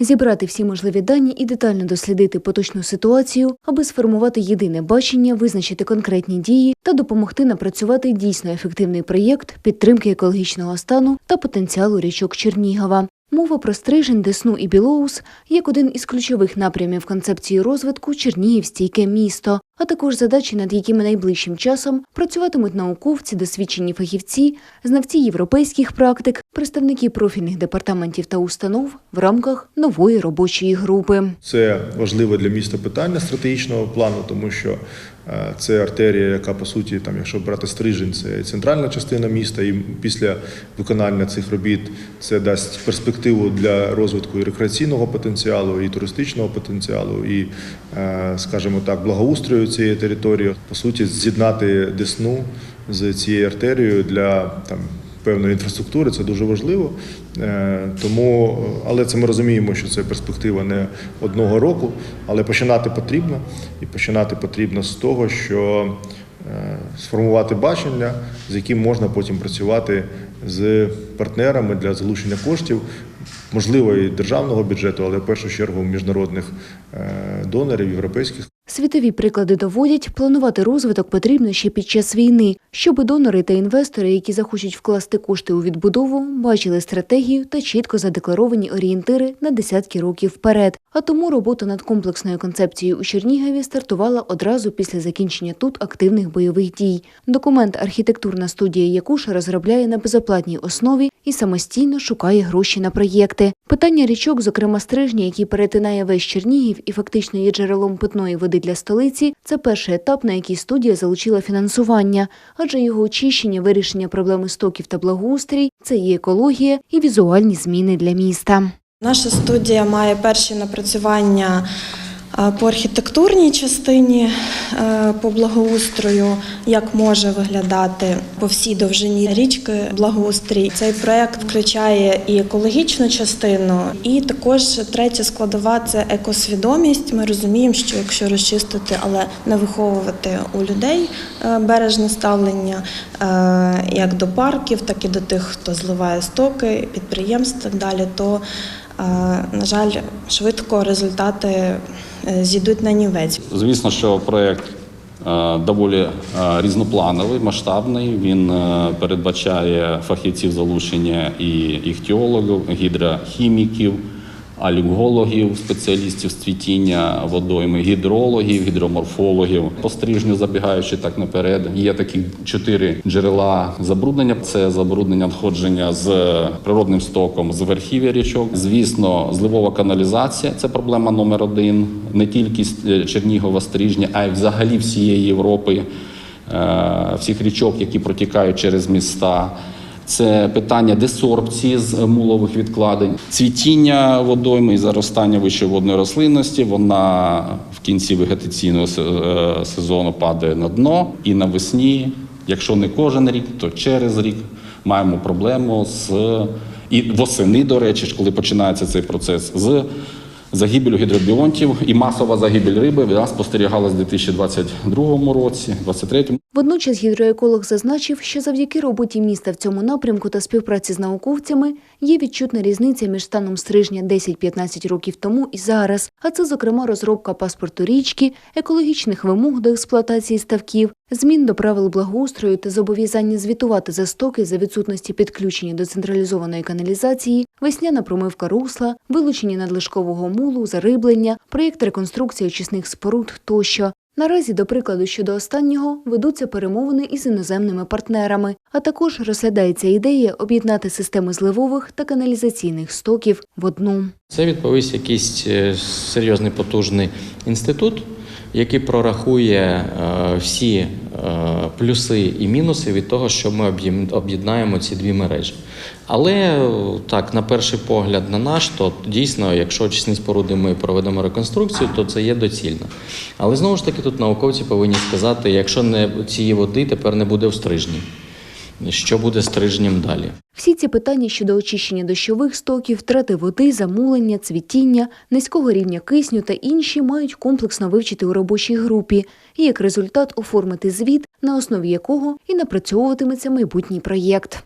зібрати всі можливі дані і детально дослідити поточну ситуацію, аби сформувати єдине бачення, визначити конкретні дії та допомогти напрацювати дійсно ефективний проєкт підтримки екологічного стану та потенціалу річок Чернігова. Мова про стрижень, десну і білоус як один із ключових напрямів концепції розвитку Чернігів стійке місто, а також задачі, над якими найближчим часом працюватимуть науковці, досвідчені фахівці, знавці європейських практик, представники профільних департаментів та установ в рамках нової робочої групи. Це важливе для міста питання стратегічного плану, тому що це артерія, яка по суті, там, якщо брати стрижень, це центральна частина міста, і після виконання цих робіт це дасть перспективу для розвитку і рекреаційного потенціалу, і туристичного потенціалу, і, е, скажімо так, благоустрою цієї території. По суті, з'єднати Десну з цією артерією для там. Певної інфраструктури це дуже важливо, Е, тому, але це ми розуміємо, що це перспектива не одного року, але починати потрібно, і починати потрібно з того, що е, сформувати бачення, з яким можна потім працювати з партнерами для залучення коштів, можливо, і державного бюджету, але в першу чергу міжнародних е, донорів, європейських. Світові приклади доводять, планувати розвиток потрібно ще під час війни, щоб донори та інвестори, які захочуть вкласти кошти у відбудову, бачили стратегію та чітко задекларовані орієнтири на десятки років вперед. А тому робота над комплексною концепцією у Чернігові стартувала одразу після закінчення тут активних бойових дій. Документ архітектурна студія Якуша розробляє на безоплатній основі і самостійно шукає гроші на проєкти. Питання річок, зокрема стрижня, який перетинає весь Чернігів і фактично є джерелом питної води для столиці, це перший етап, на який студія залучила фінансування, адже його очищення, вирішення проблеми стоків та благоустрій це і екологія, і візуальні зміни для міста. Наша студія має перші напрацювання по архітектурній частині, е, по благоустрою, як може виглядати по всій довжині річки благоустрій. Цей проект включає і екологічну частину, і також третя складова це екосвідомість. Ми розуміємо, що якщо розчистити, але не виховувати у людей е, бережне ставлення е, як до парків, так і до тих, хто зливає стоки, підприємств, так далі, то на жаль, швидко результати е, зійдуть на нівець. Звісно, що проєкт е, доволі е, різноплановий, масштабний. Він передбачає фахівців залучення і іхтіологів, гідрохіміків, алюгологів, спеціалістів з цвітіння водойми, гідрологів, гідроморфологів. По стрижню забігаючи так наперед, є такі чотири джерела забруднення. Це забруднення надходження з природним стоком з верхів'я річок. Звісно, зливова каналізація це проблема номер один. Не тільки з Чернігова стрижня, а й взагалі всієї Європи, е, всіх річок, які протікають через міста. Це питання десорбції з мулових відкладень, цвітіння водойми і заростання вищеводної рослинності. Вона в кінці вегетаційного е, сезону падає на дно, і навесні, якщо не кожен рік, то через рік маємо проблему з і восени, до речі, коли починається цей процес з загибелю гідробіонтів. І масова загибель риби вона спостерігалась у 2022 році, 2023 Водночас гідроеколог зазначив, що завдяки роботі міста в цьому напрямку та співпраці з науковцями є відчутна різниця між станом стрижня 10-15 років тому і зараз. А це, зокрема, розробка паспорту річки, екологічних вимог до експлуатації ставків, змін до правил благоустрою та зобов'язання звітувати за стоки за відсутності підключення до централізованої каналізації, весняна промивка русла, вилучення надлишкового мулу, зариблення, проєкт реконструкції очисних споруд тощо. Наразі, до прикладу, щодо останнього ведуться перемовини із іноземними партнерами, а також розглядається ідея об'єднати системи зливових та каналізаційних стоків в одну. Це відповість якийсь е, серйозний потужний інститут, який прорахує е, всі е, плюси і мінуси від того, що ми об'єднаємо ці дві мережі. Але е, так, на перший погляд, на наш, то дійсно, якщо очисні споруди ми проведемо реконструкцію, то це є доцільно. Але знову ж таки, тут науковці повинні сказати, якщо не цієї води тепер не буде в стрижні, що буде з стрижнем далі. Всі ці питання щодо очищення дощових стоків, втрати води, замулення, цвітіння, низького рівня кисню та інші мають комплексно вивчити у робочій групі і як результат оформити звіт, на основі якого і напрацьовуватиметься майбутній проєкт.